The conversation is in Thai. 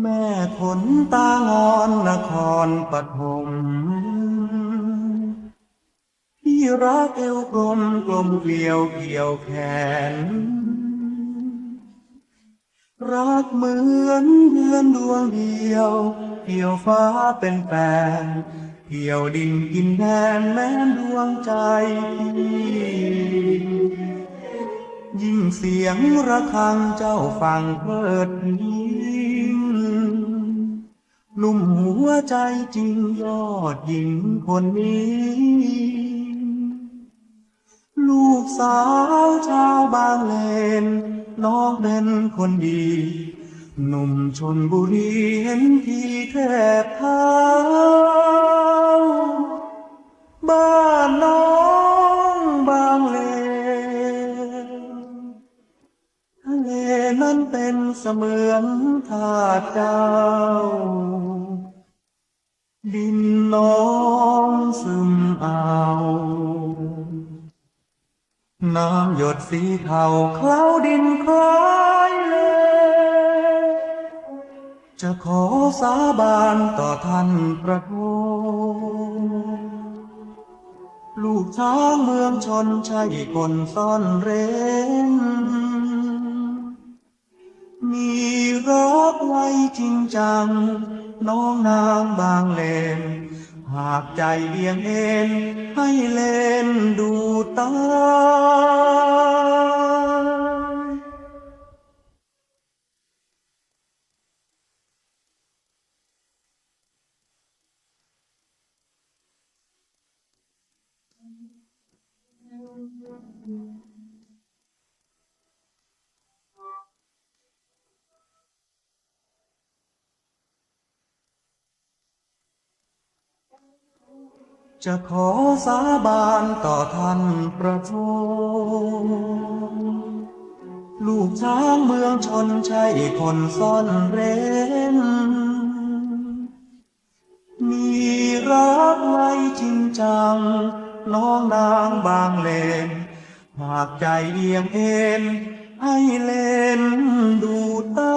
แม่ขนตางอนนครปฐมพี่รักเอวกลมกลมเกลียวเกี่ยวแขน รักเหมือนเดือนดวงเดียวเกี่ยวฟ้าเป็นแฟนเกี่ยวดินกินแดนแม้ดวงใจพี่ยิ่งเสียงระฆังเจ้าฟังเพิดเพลิน ลุ่มหัวใจจริงยอดหญิงคนนี้ ลูกสาวชาวบางเลนน้องเป็นคนดีหนุ่มชนบุรีเห็นที่แทบเท้าบ้านน้องบางเลนทะเลนั้นเป็น เสมือนธาตุเจ้า ดินน้องซึมเอาน้ำหยดสีเทาเคล้าดินคล้ายเลจะขอสาบานต่อท่านประโทลูกช้างเมืองชนใช่คนซ่อนเร้น รักไว้จริงจังน้องนางบาง จะขอสาบานต่อท่านประชลูกช้างเมืองชนใช่คนซ่อนเร้น มีรักไว้จริงจัง น้องนางบางเลน หากใจเอียงเอ็น ให้เล่นดูตา